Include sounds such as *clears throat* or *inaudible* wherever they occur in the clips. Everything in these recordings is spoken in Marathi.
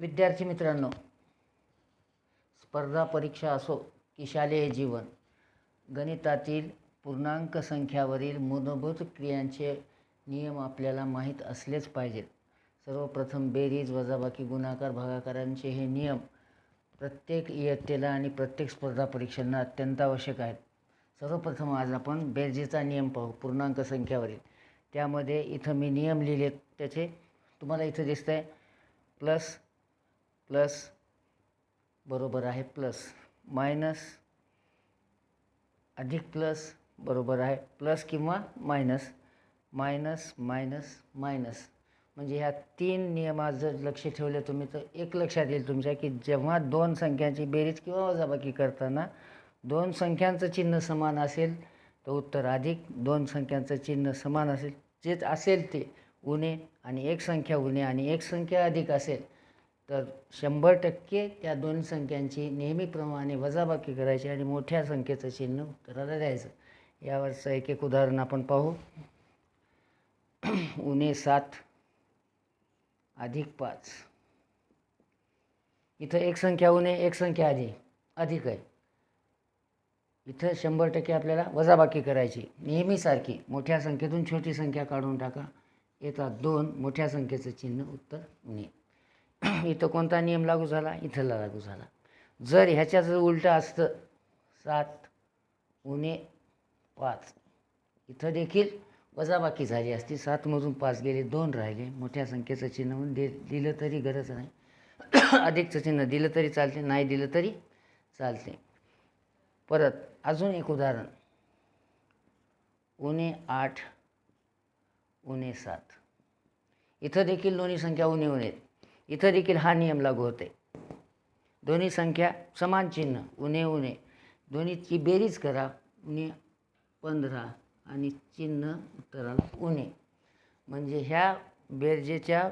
विद्यार्थी मित्रांनो स्पर्धा परीक्षा असो की शालेय जीवन गणितातील पूर्णांक संख्यावरील मूलभूत क्रियांचे नियम आपल्याला माहीत असलेच पाहिजेत. सर्वप्रथम बेरीज वजाबाकी गुणाकार भागाकारांचे हे नियम प्रत्येक इयत्तेला आणि प्रत्येक स्पर्धा परीक्षांना अत्यंत आवश्यक आहेत. सर्वप्रथम आज आपण बेरजेचा नियम पाहू पूर्णांक संख्यावरील. त्यामध्ये इथं मी नियम लिहिले त्याचे तुम्हाला इथं दिसतं आहे प्लस प्लस बरोबर आहे प्लस. मायनस अधिक प्लस बरोबर आहे प्लस किंवा मायनस. Minus minus minus. म्हणजे ह्या तीन नियमात जर लक्ष ठेवले तुम्ही तर एक लक्षात येईल तुमच्या की जेव्हा दोन संख्यांची बेरीज किंवा वजाबाकी करताना दोन संख्यांचं चिन्ह समान असेल तर उत्तर अधिक. दोन संख्यांचं चिन्ह समान असेल जे असेल ते उणे आणि एक संख्या उणे आणि एक संख्या अधिक असेल तर शंभर टक्के त्या दोन संख्यांची नेहमीप्रमाणे वजाबाकी करायची आणि मोठ्या संख्येचं चिन्ह उत्तराला द्यायचं. यावरचं एक एक उदाहरण आपण पाहू. *clears throat* उणे सात अधिक पाच. इथं एक संख्या उणे एक संख्या आधी अधिक आहे. इथं शंभर टक्के आपल्याला वजाबाकी करायची. नेहमीसारखी मोठ्या संख्येतून छोटी संख्या काढून टाका. येतात दोन मोठ्या संख्येचं चिन्ह उत्तर उणे. *clears throat* इथं कोणता नियम लागू झाला इथला लागू झाला. जर ह्याच्या जर उलटं असतं सात उणे पाच. इथं देखील वजाबाकी झाली असती. सातमधून पाच गेले दोन राहिले. मोठ्या संख्येचं चिन्ह म्हणून दे दिलं तरी गरज नाही. *clears throat* अधिकचं चिन्ह दिलं तरी चालते नाही दिलं तरी चालते. परत अजून एक उदाहरण. उणे आठ उणे सात. इथं देखील दोन्ही संख्या उणे उणे इथं देखील हा नियम लागू होते. दोन्ही संख्या समान चिन्ह उणे उणे. दोन्हीची बेरीज करा उणे पंधरा आणि चिन्ह उत्तराला उणे. म्हणजे ह्या बेरजेच्या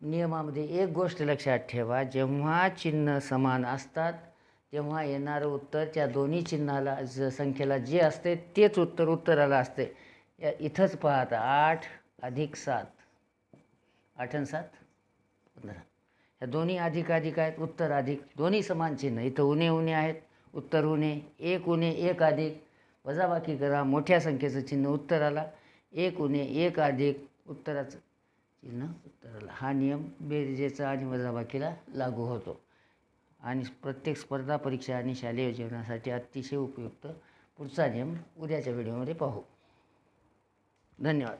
नियमामध्ये एक गोष्ट लक्षात ठेवा जेव्हा चिन्ह समान असतात तेव्हा येणारं उत्तर त्या दोन्ही चिन्हाला ज संख्येला जे असते तेच उत्तर उत्तराला असते. या इथंच पाहता आठ अधिक सात. आठ आणि सात? ह्या दोन्ही अधिक अधिक आहेत उत्तर अधिक. दोन्ही समान चिन्ह. इथं उणे उणे आहेत उत्तर उणे एक उणे एक अधिक. वजाबाकी करा मोठ्या संख्येचं चिन्ह उत्तराला. एक उणे एक अधिक. उत्तराचं चिन्ह उत्तराला. हा नियम बेरजेचा आणि वजाबाकीला लागू होतो. आणि प्रत्येक स्पर्धा परीक्षा आणि शालेय जीवनासाठी अतिशय उपयुक्त पुढचा नियम उद्याच्या व्हिडिओमध्ये पाहू. धन्यवाद.